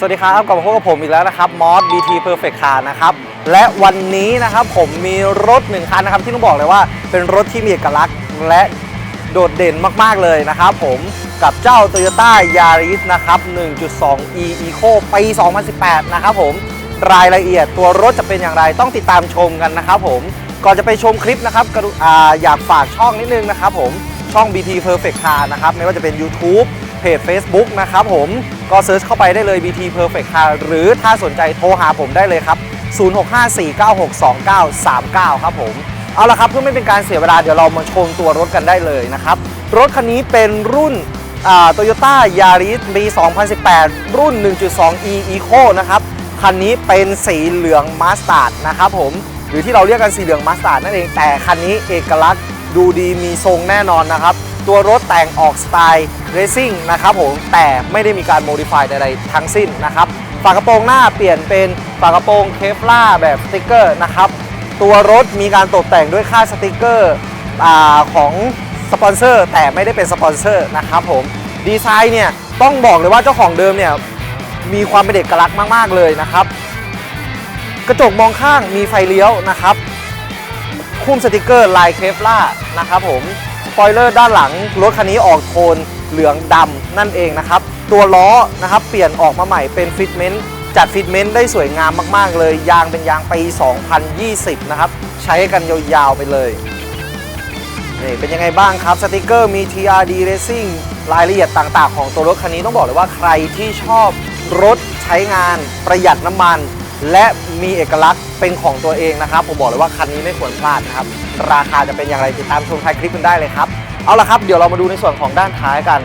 สวัสดีครับกลับมาพบกับผมอีกแล้วนะครับมอส BT Perfect Car นะครับและวันนี้นะครับผมมีรถหนึ่งคันนะครับที่ต้องบอกเลยว่าเป็นรถที่มีเอกลักษณ์และโดดเด่นมากๆเลยนะครับผมกับเจ้า Toyota Yaris นะครับ 1.2e Eco ปี 2018 นะครับผมรายละเอียดตัวรถจะเป็นอย่างไรต้องติดตามชมกันนะครับผมก่อนจะไปชมคลิปนะครับออยากฝากช่องนิดนึงนะครับผมช่อง BT Perfect Car นะครับไม่ว่าจะเป็น YouTube เพจ Facebook นะครับผม ก็เซิร์ชเข้าไปได้เลย BT Perfect Car หรือถ้าสนใจโทรหาผมได้เลยครับ 0654962939 ครับผม เอาละครับเพื่อไม่เป็นการเสียเวลาเดี๋ยวเรามาชมตัวรถกันได้เลยนะครับ รถคันนี้เป็นรุ่นโตโยต้ายาริสปี 2018 รุ่น 1.2e Eco นะครับ คันนี้เป็นสีเหลืองมาสตาร์ดนะครับผม หรือที่เราเรียกกันสีเหลืองมาสตาร์ดนั่นเอง แต่คันนี้เอกลักษณ์ดูดีมีทรงแน่นอนนะครับ ตัวรถแต่งออกสไตล์เรซิ่งนะครับผมแต่ไม่ได้มีการโมดิฟายใดๆทั้งสิ้นนะครับฝากระโปรงหน้าเปลี่ยนเป็นฝากระโปรงเคฟล่าแบบสติกเกอร์นะครับตัวรถมีการตกแต่งด้วยค่าสติกเกอร์ของสปอนเซอร์แต่ไม่ได้เป็นสปอนเซอร์นะครับผมดีไซน์เนี่ยต้องบอกเลยว่าเจ้าของเดิมเนี่ยมีความเป็นเอกลักษณ์มาก ๆ เลยนะครับ กระจกมองข้างมีไฟเลี้ยวนะครับ คุ้มสติกเกอร์ลายเคฟล่านะครับผม ปอยเลอร์ด้านหลังรถคันนี้ออกโทนเหลืองดำนั่นเองนะครับ ตัวล้อนะครับเปลี่ยนออกมาใหม่เป็นฟิตเมนต์จัดฟิตเมนต์ได้สวยงามมากๆ เลย ยางเป็นยางปี 2020 นะครับ ใช้กันยาวๆไปเลยนี่เป็นยังไงบ้างครับสติกเกอร์มี TRD Racing รายละเอียดต่างๆ ของตัวรถคันนี้ต้องบอกเลยว่าใครที่ชอบรถใช้งานประหยัดน้ำมัน และมีเอกลักษณ์เป็นของตัวเองนะครับ ผมบอกเลยว่าคันนี้ไม่ควรพลาดนะครับ ราคาจะเป็นอย่างไรติดตามชมท้ายคลิปกันได้เลยครับ เอาละครับเดี๋ยวเรามาดูในส่วนของด้านท้ายกัน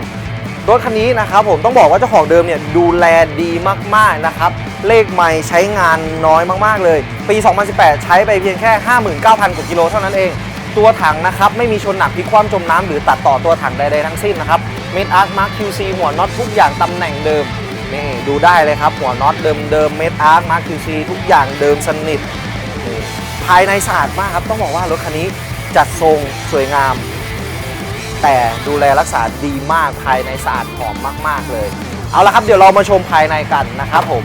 รถคันนี้นะครับผมต้องบอกว่าเจ้าของเดิมเนี่ยดูแลดีมากๆนะครับ เลขไม่ใช้งานน้อยมากๆเลย ปี 2018 ใช้ไปเพียงแค่ 59,000กว่ากิโลเท่านั้นเอง ตัวถังนะครับไม่มีชนหนักพลิกคว่ำจมน้ำหรือตัดต่อตัวถังใดๆทั้งสิ้นนะครับเมดอาร์คมาร์คคิวซีหัวน็อตทุกอย่างตำแหน่งเดิม นี่ดูได้เลยครับ หัวน็อตเดิมเดิมเมดอาร์คมาร์คคิวซีทุกอย่างเดิมสนิทภายในสะอาดมากครับ ต้องบอกว่ารถคันนี้จัดทรงสวยงาม แต่ดูแลรักษาดีมากภายในสะอาดหอมมาก ๆ เลย เอาละครับเดี๋ยวเรามาชมภายในกันนะครับผม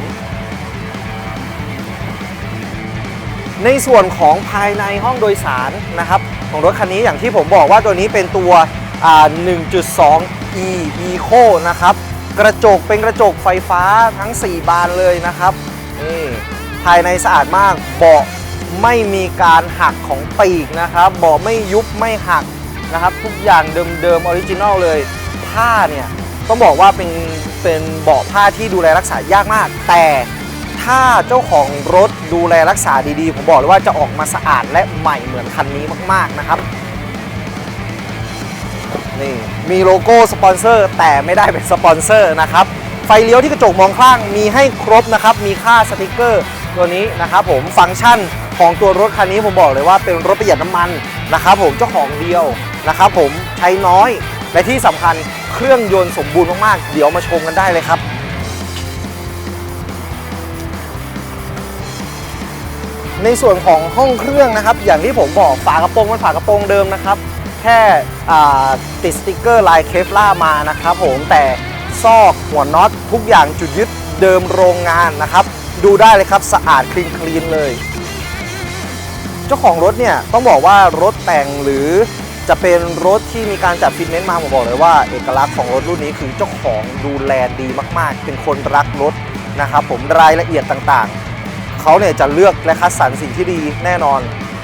ในส่วนของภายในห้องโดยสารนะครับ ของรถคันนี้อย่างที่ผมบอกว่าตัวนี้เป็นตัว 1.2 e eco นะครับ กระจกเป็นกระจกไฟฟ้าทั้ง 4 บานเลยนะครับนี่ภายในสะอาดมากเบาะไม่มีการหักของปีกนะครับเบาะไม่ยุบไม่หักนะครับ ทุกอย่างเดิมๆออริจินอลเลย ผ้าเนี่ย ต้องบอกว่าเป็นเป็นเบาะผ้าที่ดูแลรักษายากมาก แต่ถ้าเจ้าของรถดูแลรักษาดีๆ ผมบอกเลยว่าจะออกมาสะอาดและใหม่เหมือนคันนี้มากๆนะครับ นี่มีโลโก้สปอนเซอร์ แต่ไม่ได้เป็นสปอนเซอร์นะครับ ไฟเลี้ยวที่กระจกมองข้างมีให้ครบนะครับ มีค่าสติกเกอร์ตัวนี้นะครับผมฟังก์ชันของตัวรถคันนี้ผมบอกเลยว่าเป็นรถประหยัดน้ำมันนะครับผมเจ้าของเดียวนะครับผมใช้น้อยและที่สำคัญเครื่องยนต์สมบูรณ์มากๆ เดี๋ยวมาชมกันได้เลยครับในส่วนของห้องเครื่องนะครับ อย่างที่ผมบอกฝากระโปรงเป็นฝากระโปรงเดิมนะครับ แค่ติดสติกเกอร์ลายเคฟล่ามานะครับผมแต่ซอกหัวน็อตทุกอย่างจุดยึดเดิมโรงงานนะครับ ดูได้เลยครับสะอาดคลีนคลีนเลย เจ้าของรถเนี่ยต้องบอกว่ารถแต่งหรือจะเป็นรถที่มีการจัดฟิตเนสมาผมบอกเลยว่า เอกลักษณ์ของรถรุ่นนี้คือเจ้าของดูแลดีมาก ๆ เป็นคนรักรถนะครับผมรายละเอียดต่างๆ เขาเนี่ยจะเลือกและคัดสรรสิ่งที่ดีแน่นอน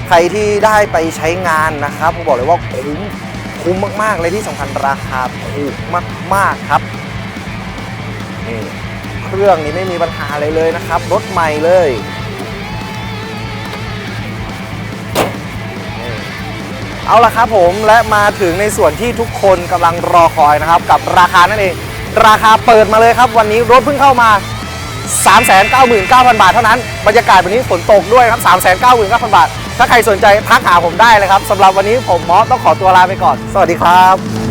ใครที่ได้ไปใช้งานนะครับผมบอกเลยว่าคุ้มคุ้มมากๆเลยที่สำคัญราคาถูกมากๆครับนี่เครื่องนี้ไม่มีปัญหาอะไรเลยนะครับรถใหม่เลยเอาละครับผมและมาถึงในส่วนที่ทุกคนกำลังรอคอยนะครับ กับราคานั่นเอง ราคาเปิดมาเลยครับ วันนี้รถเพิ่งเข้ามา 399,000 บาทเท่านั้น บรรยากาศวันนี้ฝนตกด้วยครับ 399,000 บาท ถ้าใครสนใจทักหาผมได้เลยครับสำหรับวันนี้ผมมอสต้องขอตัวลาไปก่อน สวัสดีครับ